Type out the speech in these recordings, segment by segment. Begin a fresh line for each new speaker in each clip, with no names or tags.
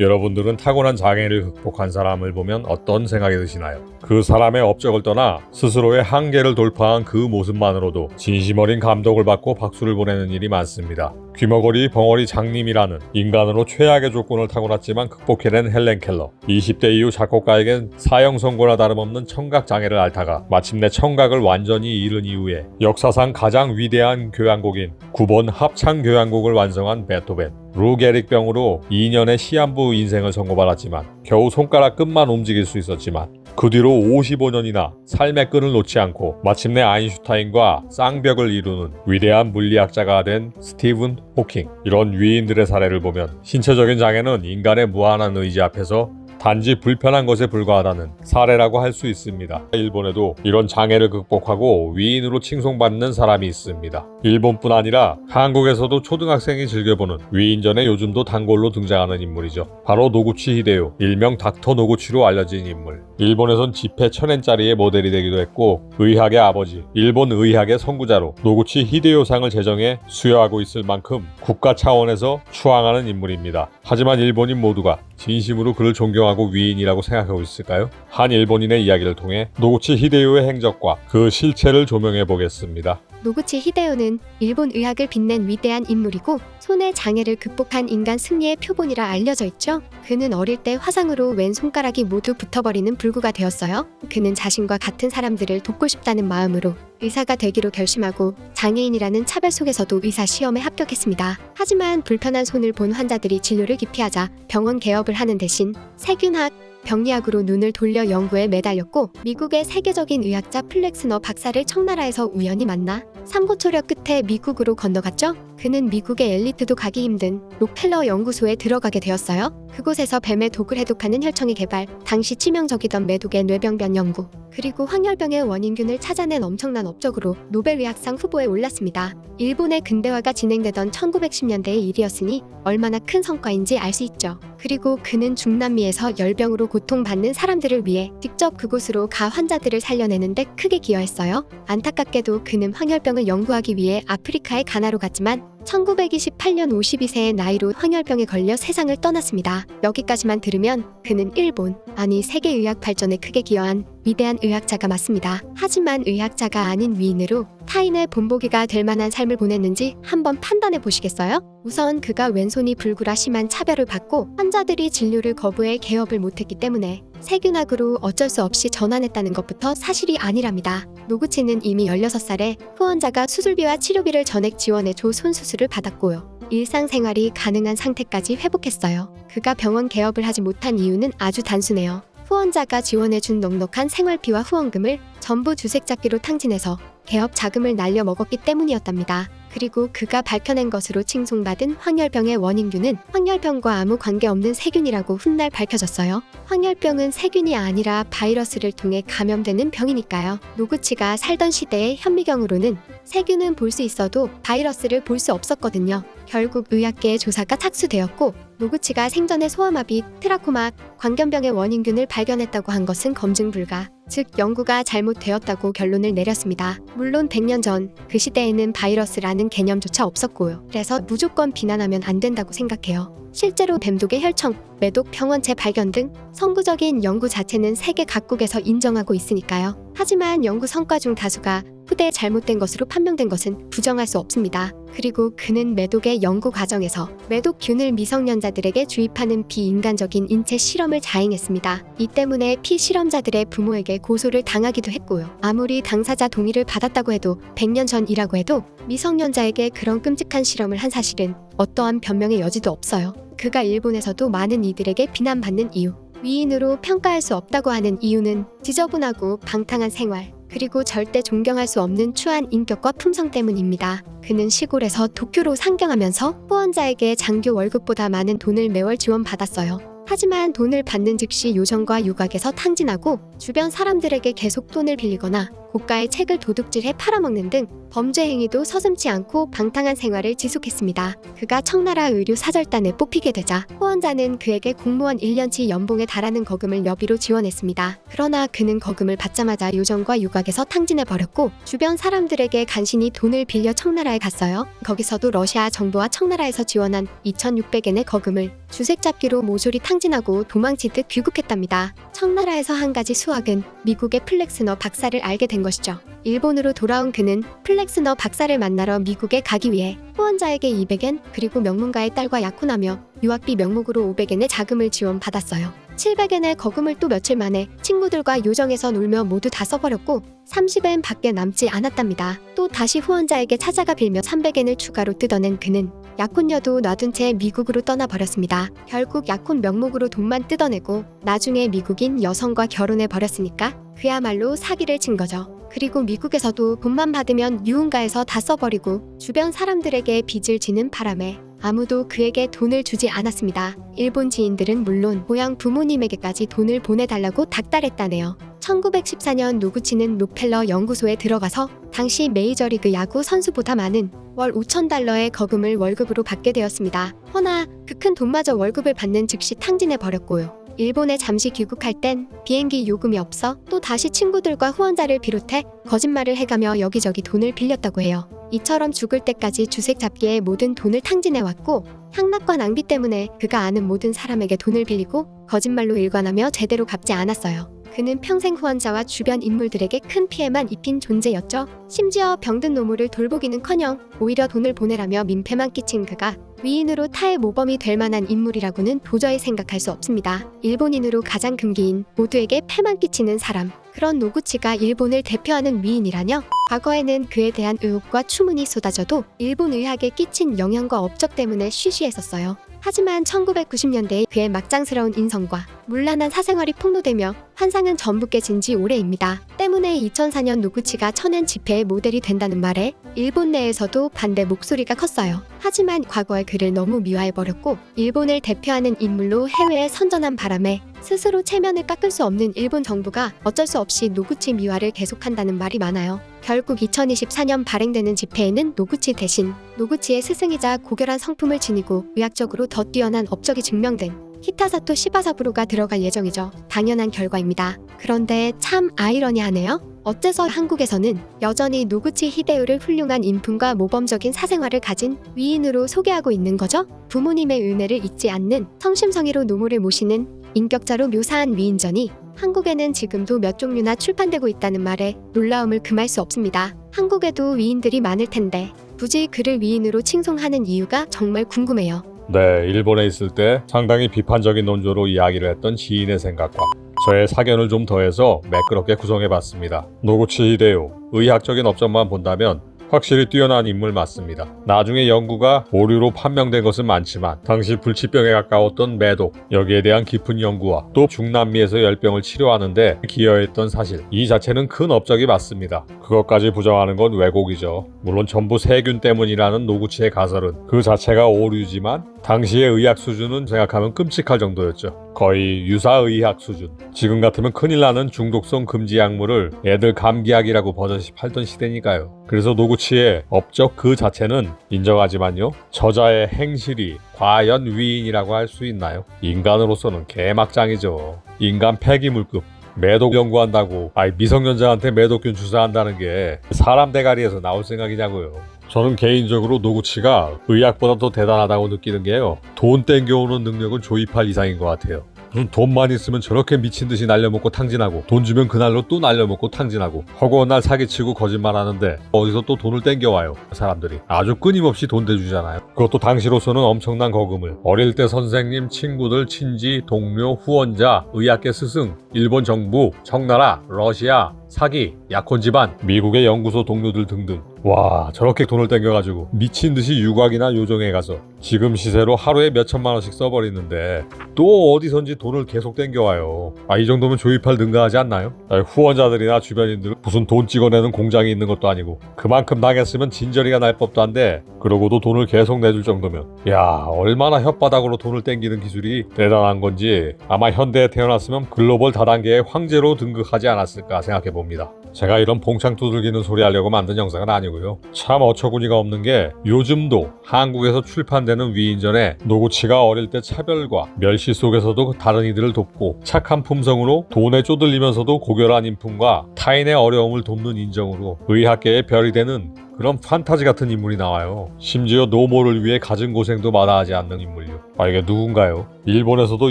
여러분들은 타고난 장애를 극복한 사람을 보면 어떤 생각이 드시나요? 그 사람의 업적을 떠나 스스로의 한계를 돌파한 그 모습만으로도 진심 어린 감동을 받고 박수를 보내는 일이 많습니다. 귀머거리 벙어리 장님이라는 인간으로 최악의 조건을 타고났지만 극복해낸 헬렌 켈러. 20대 이후 작곡가에겐 사형 선고나 다름없는 청각 장애를 앓다가 마침내 청각을 완전히 잃은 이후에 역사상 가장 위대한 교향곡인 9번 합창 교향곡을 완성한 베토벤. 루게릭병으로 2년의 시한부 인생을 선고받았지만 겨우 손가락 끝만 움직일 수 있었지만 그 뒤로 55년이나 삶의 끈을 놓지 않고 마침내 아인슈타인과 쌍벽을 이루는 위대한 물리학자가 된 스티븐 호킹. 이런 위인들의 사례를 보면 신체적인 장애는 인간의 무한한 의지 앞에서 단지 불편한 것에 불과하다는 사례라고 할 수 있습니다. 일본에도 이런 장애를 극복하고 위인으로 칭송받는 사람이 있습니다. 일본뿐 아니라 한국에서도 초등학생이 즐겨보는 위인전에 요즘도 단골로 등장하는 인물이죠. 바로 노구치 히데요, 일명 닥터 노구치로 알려진 인물. 일본에선 지폐 천엔짜리의 모델이 되기도 했고 의학의 아버지, 일본 의학의 선구자로 노구치 히데요상을 제정해 수여하고 있을 만큼 국가 차원에서 추앙하는 인물입니다. 하지만 일본인 모두가 진심으로 그를 존경하 고 위인이라고 생각하고 있을까요? 한 일본인의 이야기를 통해 노구치 히데요의 행적과 그 실체를 조명해 보겠습니다.
노구치 히데요는 일본 의학을 빛낸 위대한 인물이고 손의 장애를 극복한 인간 승리의 표본이라 알려져 있죠. 그는 어릴 때 화상으로 왼 손가락이 모두 붙어버리는 불구가 되었어요. 그는 자신과 같은 사람들을 돕고 싶다는 마음으로 의사가 되기로 결심하고 장애인이라는 차별 속에서도 의사 시험에 합격했습니다. 하지만 불편한 손을 본 환자들이 진료를 기피하자 병원 개업을 하는 대신 세균학, 병리학으로 눈을 돌려 연구에 매달렸고 미국의 세계적인 의학자 플렉스너 박사를 청나라에서 우연히 만나 삼고초려 끝에 미국으로 건너갔죠. 그는 미국의 엘리트도 가기 힘든 록펠러 연구소에 들어가게 되었어요. 그곳에서 뱀의 독을 해독하는 혈청의 개발, 당시 치명적이던 매독의 뇌병변 연구, 그리고 황열병의 원인균을 찾아낸 엄청난 업적으로 노벨의학상 후보에 올랐습니다. 일본의 근대화가 진행되던 1910년대의 일이었으니 얼마나 큰 성과인지 알 수 있죠. 그리고 그는 중남미에서 열병으로 고통받는 사람들을 위해 직접 그곳으로 가 환자들을 살려내는데 크게 기여했어요. 안타깝게도 그는 황열병을 연구하기 위해 아프리카의 가나로 갔지만 1928년 52세의 나이로 황열병에 걸려 세상을 떠났습니다. 여기까지만 들으면 그는 일본, 아니 세계 의학 발전에 크게 기여한 위대한 의학자가 맞습니다. 하지만 의학자가 아닌 위인으로 타인의 본보기가 될 만한 삶을 보냈는지 한번 판단해 보시겠어요? 우선 그가 왼손이 불구라 심한 차별을 받고 환자들이 진료를 거부해 개업을 못했기 때문에 세균학으로 어쩔 수 없이 전환했다는 것부터 사실이 아니랍니다. 노구치는 이미 16살에 후원자가 수술비와 치료비를 전액 지원해 줘 손수술을 받았고요. 일상생활이 가능한 상태까지 회복했어요. 그가 병원 개업을 하지 못한 이유는 아주 단순해요. 후원자가 지원해준 넉넉한 생활비와 후원금을 전부 주색잡기로 탕진해서 개업 자금을 날려 먹었기 때문이었답니다. 그리고 그가 밝혀낸 것으로 칭송받은 황열병의 원인균은 황열병과 아무 관계없는 세균이라고 훗날 밝혀졌어요. 황열병은 세균이 아니라 바이러스를 통해 감염되는 병이니까요. 노구치가 살던 시대의 현미경으로는 세균은 볼 수 있어도 바이러스를 볼 수 없었거든요. 결국 의학계의 조사가 착수되었고 노구치가 생전에 소아마비, 트라코마, 광견병의 원인균을 발견했다고 한 것은 검증 불가. 즉 연구가 잘못되었다고 결론을 내렸습니다. 물론 100년 전 그 시대에는 바이러스라는 개념조차 없었고요. 그래서 무조건 비난하면 안 된다고 생각해요. 실제로 뱀독의 혈청, 매독 병원체 발견 등 선구적인 연구 자체는 세계 각국에서 인정하고 있으니까요. 하지만 연구 성과 중 다수가 후대에 잘못된 것으로 판명된 것은 부정할 수 없습니다. 그리고 그는 매독의 연구 과정에서 매독균을 미성년자들에게 주입하는 비인간적인 인체 실험을 자행했습니다. 이 때문에 피실험자들의 부모에게 고소를 당하기도 했고요. 아무리 당사자 동의를 받았다고 해도 100년 전이라고 해도 미성년자에게 그런 끔찍한 실험을 한 사실은 어떠한 변명의 여지도 없어요. 그가 일본에서도 많은 이들에게 비난받는 이유. 위인으로 평가할 수 없다고 하는 이유는 지저분하고 방탕한 생활, 그리고 절대 존경할 수 없는 추한 인격과 품성 때문입니다. 그는 시골에서 도쿄로 상경하면서 후원자에게 장교 월급보다 많은 돈을 매월 지원받았어요. 하지만 돈을 받는 즉시 요정과 유곽에서 탕진하고 주변 사람들에게 계속 돈을 빌리거나 고가의 책을 도둑질해 팔아먹는 등 범죄 행위도 서슴지 않고 방탕한 생활을 지속했습니다. 그가 청나라 의류 사절단에 뽑히게 되자 후원자는 그에게 공무원 1년치 연봉에 달하는 거금을 여비로 지원했습니다. 그러나 그는 거금을 받자마자 요정과 유곽에서 탕진해 버렸고 주변 사람들에게 간신히 돈을 빌려 청나라에 갔어요. 거기서도 러시아 정부와 청나라에서 지원한 2,600엔의 거금을 주색 잡기로 모조리 탕진하고 도망치듯 귀국했답니다. 청나라에서 한 가지 수학은 미국의 플렉스너 박사를 알게 된 것이죠. 일본으로 돌아온 그는 플렉스너 박사를 만나러 미국에 가기 위해 후원자에게 200엔 그리고 명문가의 딸과 약혼하며 유학비 명목으로 500엔의 자금을 지원받았어요. 700엔의 거금을 또 며칠 만에 친구들과 요정에서 놀며 모두 다 써버렸고 30엔 밖에 남지 않았답니다. 또 다시 후원자에게 찾아가 빌며 300엔을 추가로 뜯어낸 그는 약혼녀도 놔둔 채 미국으로 떠나버렸습니다. 결국 약혼 명목으로 돈만 뜯어내고 나중에 미국인 여성과 결혼해 버렸으니까 그야말로 사기를 친 거죠. 그리고 미국에서도 돈만 받으면 유흥가에서 다 써버리고 주변 사람들에게 빚을 지는 바람에 아무도 그에게 돈을 주지 않았습니다. 일본 지인들은 물론 고향 부모님에게까지 돈을 보내달라고 닥달했다네요. 1914년 노구치는 록펠러 연구소에 들어가서 당시 메이저리그 야구 선수보다 많은 월 5천 달러의 거금을 월급으로 받게 되었습니다. 허나 그 큰 돈마저 월급을 받는 즉시 탕진해 버렸고요. 일본에 잠시 귀국할 땐 비행기 요금이 없어 또 다시 친구들과 후원자를 비롯해 거짓말을 해가며 여기저기 돈을 빌렸다고 해요. 이처럼 죽을 때까지 주색 잡기에 모든 돈을 탕진해왔고 향락과 낭비 때문에 그가 아는 모든 사람에게 돈을 빌리고 거짓말로 일관하며 제대로 갚지 않았어요. 그는 평생 후원자와 주변 인물들에게 큰 피해만 입힌 존재였죠. 심지어 병든 노모를 돌보기는커녕 오히려 돈을 보내라며 민폐만 끼친 그가 위인으로 타의 모범이 될 만한 인물이라고는 도저히 생각할 수 없습니다. 일본인으로 가장 금기인 모두에게 패만 끼치는 사람. 그런 노구치가 일본을 대표하는 위인이라뇨? 과거에는 그에 대한 의혹과 추문이 쏟아져도 일본 의학에 끼친 영향과 업적 때문에 쉬쉬했었어요. 하지만 1990년대에 그의 막장스러운 인성과 문란한 사생활이 폭로되며 환상은 전부 깨진 지 오래입니다. 때문에 2004년 노구치가 천연 집회의 모델이 된다는 말에 일본 내에서도 반대 목소리가 컸어요. 하지만 과거의 그를 너무 미화해버렸고 일본을 대표하는 인물로 해외에 선전한 바람에 스스로 체면을 깎을 수 없는 일본 정부가 어쩔 수 없이 노구치 미화를 계속한다는 말이 많아요. 결국 2024년 발행되는 집회에는 노구치 대신 노구치의 스승이자 고결한 성품을 지니고 의학적으로 더 뛰어난 업적이 증명된 히타사토 시바사부로가 들어갈 예정이죠. 당연한 결과입니다. 그런데 참 아이러니하네요. 어째서 한국에서는 여전히 노구치 히데요를 훌륭한 인품과 모범적인 사생활을 가진 위인으로 소개하고 있는 거죠? 부모님의 은혜를 잊지 않는 성심성의로 노모를 모시는 인격자로 묘사한 위인전이 한국에는 지금도 몇 종류나 출판되고 있다는 말에 놀라움을 금할 수 없습니다. 한국에도 위인들이 많을 텐데 굳이 그를 위인으로 칭송하는 이유가 정말 궁금해요.
네, 일본에 있을 때 상당히 비판적인 논조로 이야기를 했던 지인의 생각과 저의 사견을 좀 더해서 매끄럽게 구성해봤습니다. 노구치 히데요, 의학적인 업적만 본다면 확실히 뛰어난 인물 맞습니다. 나중에 연구가 오류로 판명된 것은 많지만 당시 불치병에 가까웠던 매독, 여기에 대한 깊은 연구와 또 중남미에서 열병을 치료하는데 기여했던 사실 이 자체는 큰 업적이 맞습니다. 그것까지 부정하는 건 왜곡이죠. 물론 전부 세균 때문이라는 노구치의 가설은 그 자체가 오류지만 당시의 의학 수준은 생각하면 끔찍할 정도였죠. 거의 유사 의학 수준. 지금 같으면 큰일 나는 중독성 금지 약물을 애들 감기약이라고 버젓이 팔던 시대니까요. 그래서 노구치의 업적 그 자체는 인정하지만요. 저자의 행실이 과연 위인이라고 할 수 있나요? 인간으로서는 개막장이죠. 인간 폐기물급. 매독 연구한다고 아이 미성년자한테 매독균 주사한다는 게 사람 대가리에서 나올 생각이냐고요. 저는 개인적으로 노구치가 의학보다 더 대단하다고 느끼는 게요. 돈 땡겨오는 능력은 조이팔 이상인 것 같아요. 무슨 돈만 있으면 저렇게 미친 듯이 날려먹고 탕진하고 돈 주면 그날로 또 날려먹고 탕진하고 허구한 날 사기치고 거짓말하는데 어디서 또 돈을 땡겨와요 사람들이. 아주 끊임없이 돈 대주잖아요. 그것도 당시로서는 엄청난 거금을. 어릴 때 선생님 친구들 친지 동료 후원자 의학계 스승 일본 정부 청나라 러시아 사기 약혼 집안 미국의 연구소 동료들 등등 와 저렇게 돈을 땡겨가지고 미친 듯이 유곽이나 요정에 가서 지금 시세로 하루에 몇 천만 원씩 써버리는데 또 어디선지 돈을 계속 땡겨와요. 아 이 정도면 조이팔 능가하지 않나요? 아, 후원자들이나 주변인들 무슨 돈 찍어내는 공장이 있는 것도 아니고 그만큼 당했으면 진저리가 날 법도 한데 그러고도 돈을 계속 내줄 정도면 야 얼마나 혓바닥으로 돈을 땡기는 기술이 대단한 건지 아마 현대에 태어났으면 글로벌 다단계의 황제로 등극하지 않았을까 생각해봅니다. 봅니다. 제가 이런 봉창 두들기는 소리 하려고 만든 영상은 아니고요. 참 어처구니가 없는 게 요즘도 한국에서 출판되는 위인전에 노구치가 어릴 때 차별과 멸시 속에서도 다른 이들을 돕고 착한 품성으로 돈에 쪼들리면서도 고결한 인품과 타인의 어려움을 돕는 인정으로 의학계의 별이 되는 그런 판타지 같은 인물이 나와요. 심지어 노모를 위해 갖은 고생도 마다하지 않는 인물요. 아 이게 누군가요? 일본에서도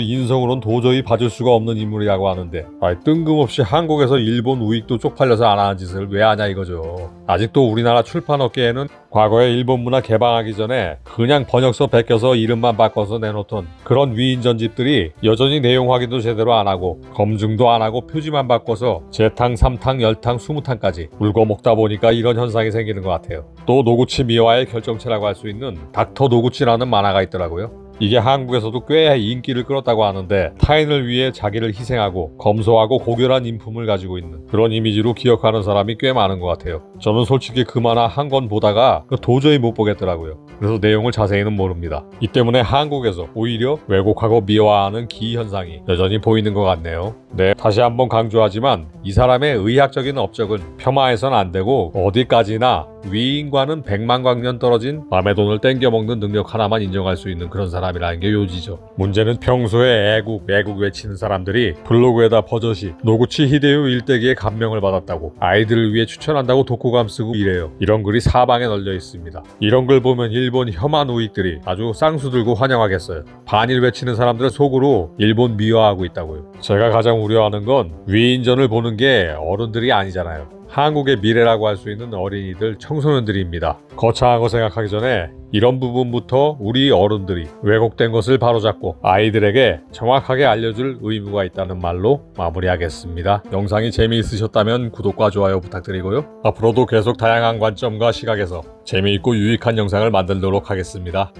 인성으론 도저히 봐줄 수가 없는 인물이라고 하는데 아 뜬금없이 한국에서 일본 우익도 쪽팔려서 안 하는 짓을 왜 하냐 이거죠. 아직도 우리나라 출판업계에는 과거에 일본 문화 개방하기 전에 그냥 번역서 베껴서 이름만 바꿔서 내놓던 그런 위인전집들이 여전히 내용 확인도 제대로 안 하고 검증도 안 하고 표지만 바꿔서 재탕, 삼탕, 열탕, 스무탕까지 울고 먹다 보니까 이런 현상이 생기는 것 같아요. 또 노구치 미화의 결정체라고 할 수 있는 닥터 노구치라는 만화가 있더라고요. 이게 한국에서도 꽤 인기를 끌었다고 하는데 타인을 위해 자기를 희생하고 검소하고 고결한 인품을 가지고 있는 그런 이미지로 기억하는 사람이 꽤 많은 것 같아요. 저는 솔직히 그 만화 한 권 보다가 도저히 못 보겠더라고요. 그래서 내용을 자세히는 모릅니다. 이 때문에 한국에서 오히려 왜곡하고 미화하는 기 현상이 여전히 보이는 것 같네요. 네, 다시 한번 강조하지만 이 사람의 의학적인 업적은 폄하해선 안 되고 어디까지나 위인과는 백만광년 떨어진 남의 돈을 땡겨먹는 능력 하나만 인정할 수 있는 그런 사람이라는 게 요지죠. 문제는 평소에 애국, 애국 외치는 사람들이 블로그에다 버젓이 노구치 히데요 일대기에 감명을 받았다고 아이들을 위해 추천한다고 독후감 쓰고 이래요. 이런 글이 사방에 널려 있습니다. 이런 글 보면 일본 혐한 우익들이 아주 쌍수 들고 환영하겠어요. 반일 외치는 사람들은 속으로 일본 미화하고 있다고요. 제가 가장 우려하는 건 위인전을 보는 게 어른들이 아니잖아요. 한국의 미래라고 할 수 있는 어린이들, 청소년들입니다. 거창한 거 생각하기 전에 이런 부분부터 우리 어른들이 왜곡된 것을 바로잡고 아이들에게 정확하게 알려줄 의무가 있다는 말로 마무리하겠습니다. 영상이 재미있으셨다면 구독과 좋아요 부탁드리고요. 앞으로도 계속 다양한 관점과 시각에서 재미있고 유익한 영상을 만들도록 하겠습니다.